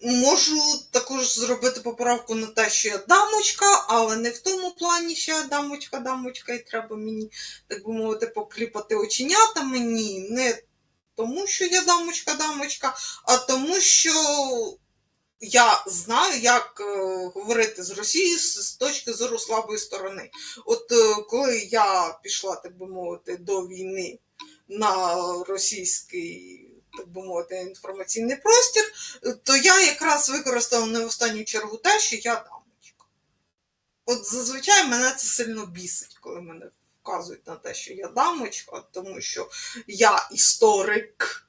Можу також зробити поправку на те, що я дамочка, але не в тому плані, що я дамочка, дамочка, і треба мені, так би мовити, покліпати оченятами. Ні, не тому, що я дамочка, дамочка, а тому, що я знаю, як е, говорити з Росією з, з точки зору слабої сторони. От е, коли я пішла, так би мовити, до війни на російський, так би мовити, інформаційний простір, то я якраз використала не в останню чергу те, що я дамочка. От зазвичай мене це сильно бісить, коли мене вказують на те, що я дамочка, тому що я історик,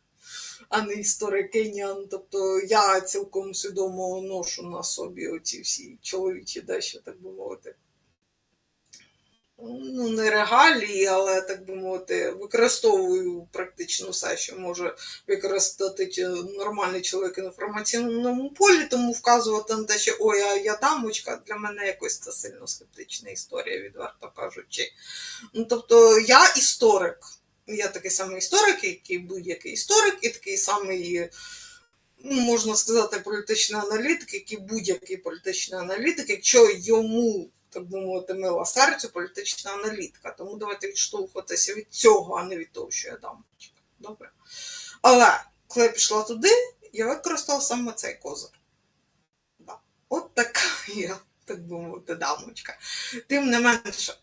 а не історикиня. Тобто я цілком свідомо ношу на собі оці всі чоловічі дещо, так би мовити. Ну, не регалії, але так би мовити, використовую практично все, що може використати нормальний чоловік в інформаційному полі, тому вказувати на те, що ой, а я дамочка, для мене якось це сильно скептична історія, відверто кажучи. Ну, тобто я історик. Я такий самий історик, як і будь-який історик, і такий самий, ну, можна сказати, політичний аналітик, як і будь-який політичний аналітик, якщо йому, так мовити, мила серцю політична аналітика. Тому давайте відштовхуватися від цього, а не від того, що я дам. Добре. Але коли я пішла туди, я використала саме цей козир. От така я, так би мовити, дамочка. Тим не менше,